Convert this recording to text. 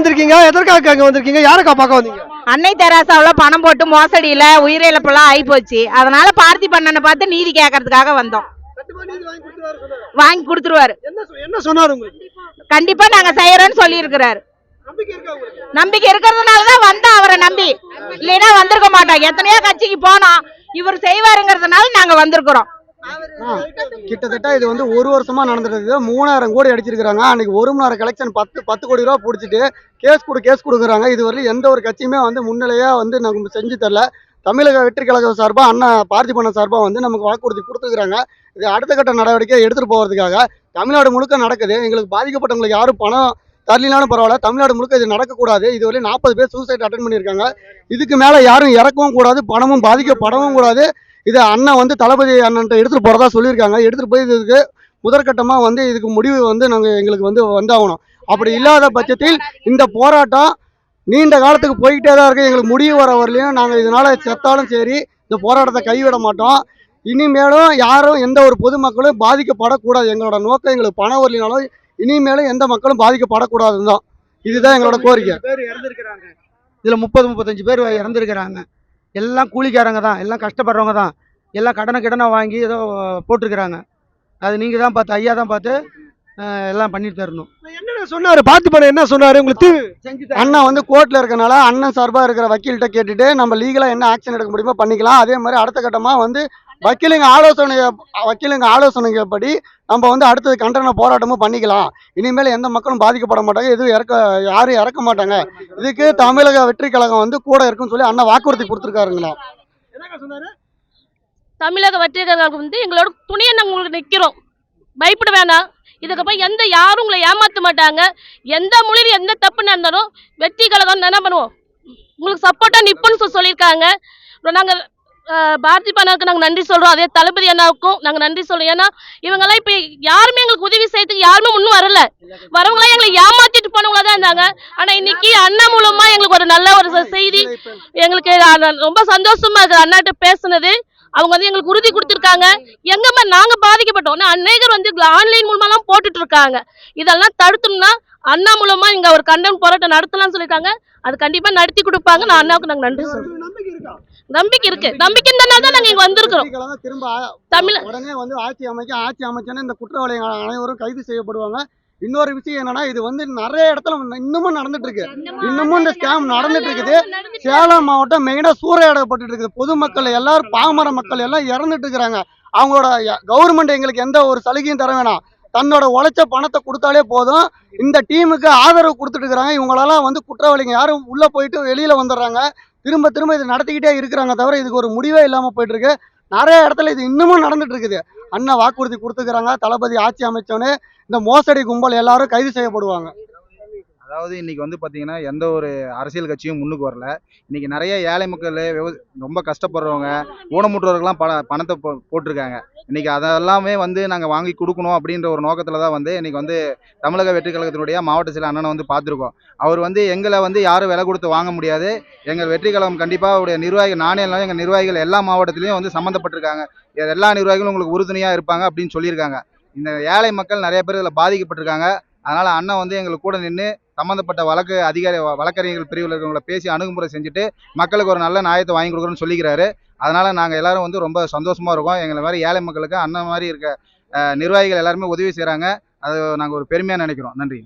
வந்திருக்கீங்க? எதற்காக அங்க வந்திருக்கீங்க? யாருக்கா பார்க்க வந்தீங்க? அன்னை தெராசாவுல பணம் போட்டு மோசடியில உயிரிழப்பெல்லாம் ஆகி போச்சு அதனால பார்த்திபண்ணனை பார்த்து நீதி கேட்கறதுக்காக வந்தோம். வாங்கி கொடுத்துருவாரு என்ன சொன்னாரு கண்டிப்பா நாங்க செய்யறோம்னு சொல்லி இருக்கிறாரு நம்பிக்கை இருக்கிறதுனாலதான் வந்தோம் அவரை நம்பி. இல்லைன்னா வந்திருக்க மாட்டோம். எத்தனையோ கட்சிக்கு போனோம். இவர் செய்வாருங்கிறதுனால நாங்க வந்திருக்கிறோம். கிட்டத்தட்ட இது வந்து ஒரு வருஷமா நடந்துட்டு மூணாயிரம் கோடி அடிச்சிருக்காங்க அன்னைக்கு ஒரு மணி நேரம் கலெக்ஷன் பத்து பத்து கோடி ரூபா பிடிச்சிட்டு கேஸ் கொடு கேஸ் கொடுக்குறாங்க. இதுவரையிலும் எந்த ஒரு கட்சியுமே வந்து முன்னிலையா வந்து நமக்கு செஞ்சு தரல. தமிழக வெற்றி கழகம் சார்பா அண்ணா பார்த்திபண்ண சார்பா வந்து நமக்கு வாக்குறுதி கொடுத்துருக்காங்க இது அடுத்த கட்ட நடவடிக்கை எடுத்துட்டு போகிறதுக்காக தமிழ்நாடு முழுக்க நடக்குது. எங்களுக்கு பாதிக்கப்பட்டவங்களுக்கு யாரும் பணம் தரலினாலும் பரவாயில்ல. தமிழ்நாடு முழுக்க இது நடக்கக்கூடாது. இதுவரையும் நாற்பது பேர் சூசைட் அட்டன் பண்ணியிருக்காங்க. இதுக்கு மேலே யாரும் இறக்கவும் கூடாது. பணமும் பாதிக்கப்படவும் கூடாது. இது அண்ணன் வந்து தளபதி அண்ணன்ட்ட எடுத்துட்டு போறதா சொல்லியிருக்காங்க. எடுத்துட்டு போய் இதுக்கு முதற்கட்டமா வந்து இதுக்கு முடிவு வந்து நாங்கள் எங்களுக்கு வந்து வந்தாகணும். அப்படி இல்லாத பட்சத்தில் இந்த போராட்டம் நீண்ட காலத்துக்கு போய்கிட்டே தான் இருக்கு. எங்களுக்கு முடிவு வர வரலையும் நாங்கள் இதனால செத்தாலும் சரி இந்த போராட்டத்தை கைவிட மாட்டோம். இனிமேலும் யாரும் எந்த ஒரு பொதுமக்களும் பாதிக்கப்படக்கூடாது. எங்களோட நோக்கம் எங்களுக்கு பணம் வரலினாலும் இனிமேலும் எந்த மக்களும் பாதிக்கப்படக்கூடாதுன்னு தான். இதுதான் எங்களோட கோரிக்கை. பேர் இறந்துருக்கிறாங்க இதுல முப்பது முப்பத்தஞ்சு பேர் இறந்துருக்கிறாங்க. எல்லாம் கூலிக்காரங்க தான் எல்லாம் கஷ்டப்படுறவங்க தான். எல்லாம் கடனை கடனை வாங்கி ஏதோ போட்டிருக்கிறாங்க. அது நீங்க தான் பார்த்து ஐயா தான் பார்த்து எல்லாம் பண்ணிட்டு தரணும். என்ன சொன்னாரு? பார்த்திபன் என்ன சொன்னாரு உங்களுக்கு? அண்ணன் வந்து கோர்ட்ல இருக்கனால அண்ணன் சார்பா இருக்கிற வக்கீல்கிட்ட கேட்டுட்டு நம்ம லீகலா என்ன ஆக்ஷன் எடுக்க முடியுமோ பண்ணிக்கலாம். அதே மாதிரி அடுத்த கட்டமா வந்து வக்கீலுங்க ஆலோசனை வக்கீலுங்க ஆலோசனைப்படி நம்ம வந்து அடுத்தது கண்டன போராட்டமும் பண்ணிக்கலாம். இனிமேல் எந்த மக்களும் பாதிக்கப்பட மாட்டாங்க. எதுவும் இறக்க யாரும் இறக்க மாட்டாங்க. இதுக்கு தமிழக வெற்றி கழகம் வந்து கூட இருக்குன்னு சொல்லி அண்ணா வாக்குறுதி கொடுத்துருக்காருங்கண்ணா தமிழக வெற்றி தமிழக வந்து எங்களோட துணியை நாங்கள் உங்களுக்கு நிற்கிறோம் பயப்பட வேணாம். இதுக்கப்புறம் எந்த யாரும் உங்களை ஏமாற்ற மாட்டாங்க. எந்த மொழியில் எந்த தப்பு நடந்தாலும் வெற்றி கழகம் என்ன பண்ணுவோம். உங்களுக்கு சப்போர்ட்டாக நிற்போன்னு சொல்லி சொல்லியிருக்காங்க. நாங்கள் பாரதி அண்ணாவுக்கு நாங்கள் நன்றி சொல்கிறோம் அதே தளபதி அண்ணாவுக்கும் நாங்கள் நன்றி சொல்கிறோம் ஏன்னா இவங்கெல்லாம் இப்போ யாருமே எங்களுக்கு உதவி செய்யறதுக்கு யாருமே முன்னும் வரல. வரவங்களாம் எங்களை ஏமாத்திட்டு போனவங்களா தான் இருந்தாங்க. ஆனால் இன்னைக்கு அண்ணா மூலமா எங்களுக்கு ஒரு நல்ல ஒரு செய்தி எங்களுக்கு ரொம்ப சந்தோஷமா இருக்கு. அண்ணாட்ட பேசுனது. அவங்க வந்து எங்களுக்கு உறுதி கொடுத்துருக்காங்க. எங்கம்மா நாங்க பாதிக்கப்பட்டோம். அநேகர் வந்து ஆன்லைன் மூலமாலாம் போட்டுட்டு இருக்காங்க இதெல்லாம் தடுத்தோம்னா அண்ணா மூலமா இங்க ஒரு கண்டன் போராட்டம் நடத்தலாம்னு சொல்லியிருக்காங்க. அது கண்டிப்பா நடத்தி கொடுப்பாங்க. நான் அண்ணாவுக்கு நாங்க நன்றி சொல்றேன் நம்பிக்கை இருக்கா. நம்பிக்கை நம்பிக்கைன்றனால தான் நாங்க இங்க வந்திருக்கிறோம். திரும்ப தமிழ் உடனே வந்து ஆட்சி அமைக்க ஆட்சி அமைச்சோன்னே இந்த குற்றவாளிகள் அனைவரும் கைது செய்யப்படுவாங்க. இன்னொரு விஷயம் என்னன்னா இது வந்து நிறைய இடத்துல இன்னமும் நடந்துட்டு இருக்கு இன்னமும் இந்த ஸ்கேம் நடந்துட்டு இருக்குது சேலம் மாவட்டம் மெயினாக சூறையாடப்பட்டு இருக்குது பொதுமக்கள் எல்லாரும் பாமர மக்கள் எல்லாம் இறந்துட்டு இருக்கிறாங்க அவங்களோட கவர்மெண்ட் எங்களுக்கு எந்த ஒரு சலுகையும் தர வேணாம். தன்னோட உழைச்ச பணத்தை கொடுத்தாலே போதும். இந்த டீமுக்கு ஆதரவு கொடுத்துட்டு இருக்கிறாங்க இவங்களெல்லாம் வந்து குற்றவாளிங்க யாரும் உள்ள போயிட்டு வெளியில வந்துடுறாங்க. திரும்ப திரும்ப இது நடத்திக்கிட்டே இருக்கிறாங்க தவிர இதுக்கு ஒரு முடிவே இல்லாமல் போயிட்டு இருக்கு நிறைய இடத்துல இது இன்னமும் நடந்துட்டு இருக்குது அண்ணன் வாக்குறுதி கொடுத்துக்கிறாங்க. தளபதி ஆட்சி அமைச்சோன்னு இந்த மோசடி கும்பல் எல்லாரும் கைது செய்யப்படுவாங்க. அதாவது இன்னைக்கு வந்து பார்த்தீங்கன்னா எந்த ஒரு அரசியல் கட்சியும் முன்னுக்கு வரல. இன்னைக்கு நிறைய ஏழை மக்கள் ரொம்ப கஷ்டப்படுறவங்க ஊனமுற்றவர்கள்லாம் பண பணத்தை போ போட்டிருக்காங்க. இன்னைக்கு அதெல்லாமே வந்து நாங்கள் வாங்கி கொடுக்கணும் அப்படின்ற ஒரு நோக்கத்தில் தான் வந்து இன்னைக்கு வந்து தமிழக வெற்றி கழகத்தினுடைய மாவட்ட சில அண்ணனை வந்து பார்த்துருக்கோம். அவர் வந்து எங்களை வந்து யாரும் விலை கொடுத்து வாங்க முடியாது. எங்கள் வெற்றி கழகம் கண்டிப்பாக அவருடைய நிர்வாகிகள் நானே இல்லாமல் எங்கள் நிர்வாகிகள் எல்லா மாவட்டத்திலையும் வந்து சம்மந்தப்பட்டிருக்காங்க எல்லா நிர்வாகிகளும் உங்களுக்கு உறுதுணையாக இருப்பாங்க அப்படின்னு சொல்லியிருக்காங்க. இந்த ஏழை மக்கள் நிறைய பேர் இதில் பாதிக்கப்பட்டிருக்காங்க. அதனால் அண்ணன் வந்து எங்களுக்கு கூட நின்று சம்மந்தப்பட்ட வழக்கு அதிகாரி வழக்கறிஞர்கள் பிரிவில் இருக்கிறவங்கள பேசி அணுகுமுறை செஞ்சுட்டு மக்களுக்கு ஒரு நல்ல நியாயத்தை வாங்கி கொடுக்குறோன்னு சொல்லிக்கிறாரு. அதனால் நாங்கள் எல்லாரும் வந்து ரொம்ப சந்தோஷமாக இருக்கோம். எங்களை மாதிரி ஏழை மக்களுக்கு அண்ணன் மாதிரி இருக்க நிர்வாகிகள் எல்லாருமே உதவி செய்கிறாங்க அது நாங்கள் ஒரு பெருமையாக நினைக்கிறோம். நன்றி.